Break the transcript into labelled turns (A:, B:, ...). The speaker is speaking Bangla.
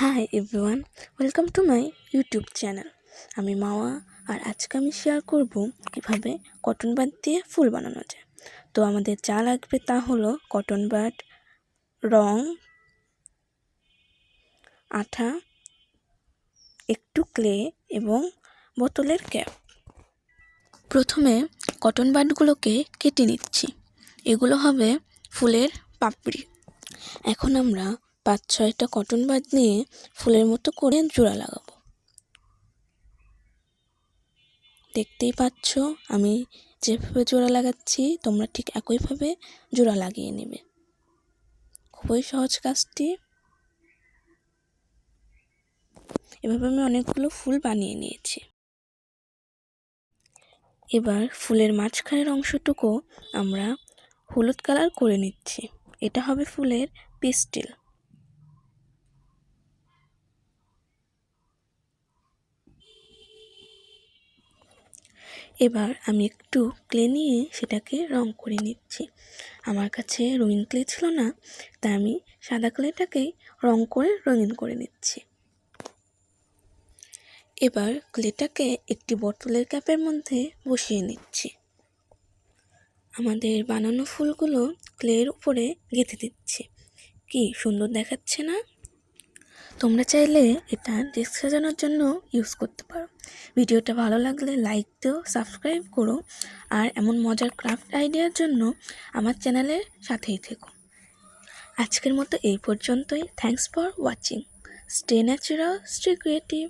A: Hi everyone welcome to my YouTube channel আমি মাওয়া, আর আজকে আমি শেয়ার করব কীভাবে কটন বাড দিয়ে ফুল বানানো যায়। তো আমাদের যা লাগবে তা হলো কটন বাড রং, আঠা, একটু ক্লে এবং বোতলের ক্যাপ প্রথমে কটন বাডগুলোকে কেটে নিচ্ছি। এগুলো হবে ফুলের পাপড়ি। এখন আমরা পাঁচ ছয়টা কটন বাদ নিয়ে ফুলের মতো করে জোড়া লাগাবো। দেখতেই পাচ্ছ, আমি যেভাবে জোড়া লাগাচ্ছি, তোমরা ঠিক একইভাবে জোড়া লাগিয়ে নেবে। খুবই সহজ কাজটি। এভাবে আমি অনেকগুলো ফুল বানিয়ে নিয়েছি। এবার ফুলের মাঝখানের অংশটুকু আমরা হলুদ কালার করে নিচ্ছি। এটা হবে ফুলের পিস্টিল। এবার আমি একটু ক্লে নিয়ে সেটাকে রং করে নিচ্ছি। আমার কাছে রঙিন ক্লে ছিল না, তাই আমি সাদা ক্লেটাকেই রং করে রঙিন করে নিচ্ছি। এবার ক্লেটাকে একটি বোতলের ক্যাপের মধ্যে বসিয়ে নিচ্ছি। আমাদের বানানো ফুলগুলো ক্লের উপরে গেঁথে দিচ্ছি। কি সুন্দর দেখাচ্ছে না? তোমরা চাইলে এটা ডেস্ক সাজানোর জন্য ইউজ করতে পারো। ভিডিওটা ভালো লাগলে লাইক দিও সাবস্ক্রাইব করো আর এমন মজার ক্রাফট আইডিয়ার জন্য আমার চ্যানেলের সাথেই থেকো। আজকের মতো এই পর্যন্তই। Thanks for watching stay natural stay creative